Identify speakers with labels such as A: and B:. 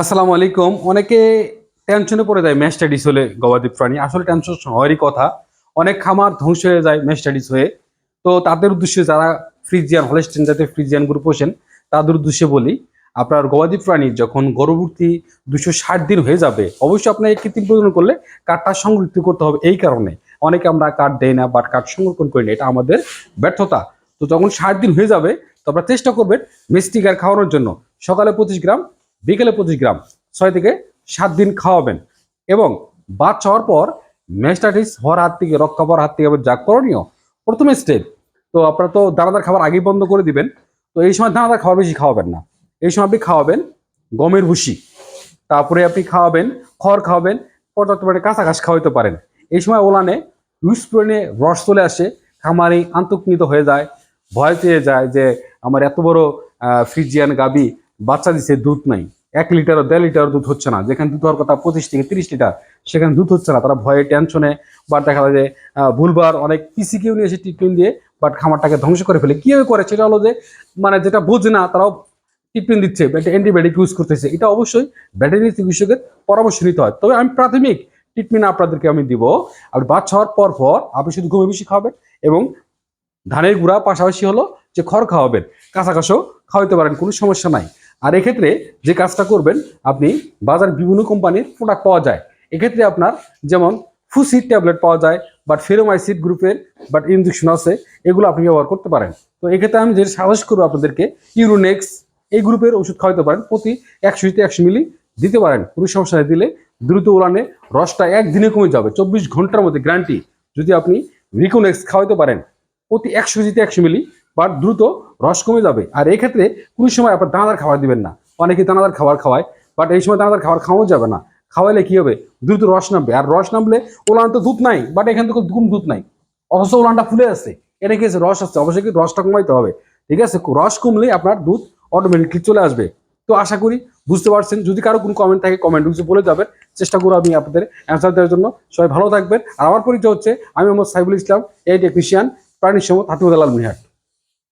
A: আসসালামু আলাইকুম। অনেকে টেনশনে পড়ে যায় ম্যাস্টাডিস হলে গবাদি প্রাণী। আসলে টেনশন হওয়ারই কথা। অনেক খামার ধ্বংস হয়ে যায় ম্যাস্টাডিস হয়ে। তো তাদের উদ্দেশ্যে যারা ফ্রিজিয়ান, হলেস্টেন জাতীয় ফ্রিজিয়ান গ্রুপ পোষেন, তাদের উদ্দেশ্যে বলি, আপনার গবাদি প্রাণী যখন গর্ভবর্তী দুশো ষাট দিন হয়ে যাবে, অবশ্যই আপনার এই কৃত্রিম প্রজনন করলে কার্ডটা সংরক্ষিত করতে হবে এই কারণে। অনেকে আমরা কার্ড দেই না বাট কার্ড সংরক্ষণ করি না, এটা আমাদের ব্যর্থতা। তো যখন ষাট দিন হয়ে যাবে, তো আপনারা চেষ্টা করবেন মিষ্টি গার খাওয়ানোর জন্য। সকালে পঁচিশ গ্রাম বিকেলে পঁচিশ গ্রাম। ছয় থেকে সাত দিন খাওয়াবেন। এবং বাচ্চা হওয়ার পর ম্যাস্টাইটিস হওয়ার হাত থেকে রক্ষা পাওয়ার হাত থেকে যা করণীয় প্রথমে স্টেপ তো আপনারা তো দানাদার খাবার আগেই বন্ধ করে দিবেন। তো এই সময় দানাদার খাবার বেশি খাওয়াবেন না। এই সময় আপনি খাওয়াবেন গমের ভুসি। তারপরে আপনি খাওয়াবেন খড় খাওয়াবেন, পর্যাপ্ত পরিমাণে কাঁচা ঘাস খাওয়াতে পারেন। এই সময় ওলানে ইউজ পরিমাণে রস চলে আসে, খামারি আন্তঃকৃত হয়ে যায়। ভয় পেয়ে যায় যে, আমার এত বড় ফ্রিজিয়ান গাবি বাচ্চা দিছে, দুধ নাই। এক লিটার দেড় লিটার দুধ হচ্ছে না। যেখানে দুধ হওয়ার কথা পঁচিশ থেকে তিরিশ লিটার, সেখানে দুধ হচ্ছে না। তারা ভয়ে টেনশনে, বা দেখা যায় যে ভুলবার অনেক পিসিকেও নিয়ে এসে ট্রিটমেন্ট দিয়ে বাট খামারটাকে ধ্বংস করে ফেলে। কীভাবে করে? সেটা হলো যে মানে যেটা বোঝে না, তারাও ট্রিটমেন্ট দিচ্ছে একটা অ্যান্টিবায়োটিক ইউজ করতেছে। এটা অবশ্যই ভেটেরিনারি চিকিৎসকের পরামর্শ নিতে হয়। তবে আমি প্রাথমিক ট্রিটমেন্ট আপনাদেরকে আমি দিব। আর বাচ্চা হওয়ার পর পর আপনি শুধু গমে বেশি খাওয়াবেন এবং ধানের গুঁড়া, পাশাপাশি হলো যে খড় খাওয়াবেন। কাঁচা কাঁচাও খাওয়াতে পারেন, কোনো সমস্যা নাই। আর এক্ষেত্রে যে কাজটা করবেন, আপনি বাজার বিভিন্ন কোম্পানির প্রোডাক্ট পাওয়া যায়। এক্ষেত্রে আপনার যেমন ফুসিড ট্যাবলেট পাওয়া যায় বাট ফেরোমাইসিড গ্রুপের বাট ইনজেকশন আছে, এগুলো আপনি ব্যবহার করতে পারেন। তো এক্ষেত্রে আমি যেটা সাজেস্ট করব আপনাদেরকে ইউরোনেক্স এই গ্রুপের ওষুধ খাওয়াতে পারেন, প্রতি একশো থেকে একশো মিলি দিতে পারেন। কোনো সমস্যা দিলে দ্রুত উড়ানে রসটা একদিনে কমে যাবে, চব্বিশ ঘণ্টার মধ্যে গ্যারান্টি যদি আপনি রিকোনেক্স খাওয়াতে পারেন, প্রতি একশো কেজিতে একশো মিলি বাট দ্রুত রস কমে যাবে। আর এই ক্ষেত্রে কোনো সময় আপনার দানাদার খাবার দিবেন না। অনেকে দানাদার খাবার খাওয়ায় বাট এই সময় দানাদার খাবার খাওয়ানো যাবে না। খাওয়াইলে কি হবে? দ্রুত রস নামবে। আর রস নামলে ওলান তো দুধ নাই বাট এখান থেকে কোনো দুধ নাই। অথচ ওলানটা ফুলে আসছে এটা কি রস আসছে অবশ্যই কি রসটা কমাইতে হবে। ঠিক আছে? রস কমলে আপনার দুধ অটোমেটিকলি চলে আসবে। তো আশা করি বুঝতে পারছেন। যদি কারও কোনো কমেন্ট থাকে কমেন্ট বক্সে বলে যাবেন। চেষ্টা করব আমি আপনাদের অ্যান্সার দেওয়ার জন্য। সবাই ভালো থাকবেন। আর আমার পরিচয় হচ্ছে আমি মোহাম্মদ সাইবুল ইসলাম, এই টেকনিশিয়ান প্রাণী সমত হাতিমুদ আলাল মিহাট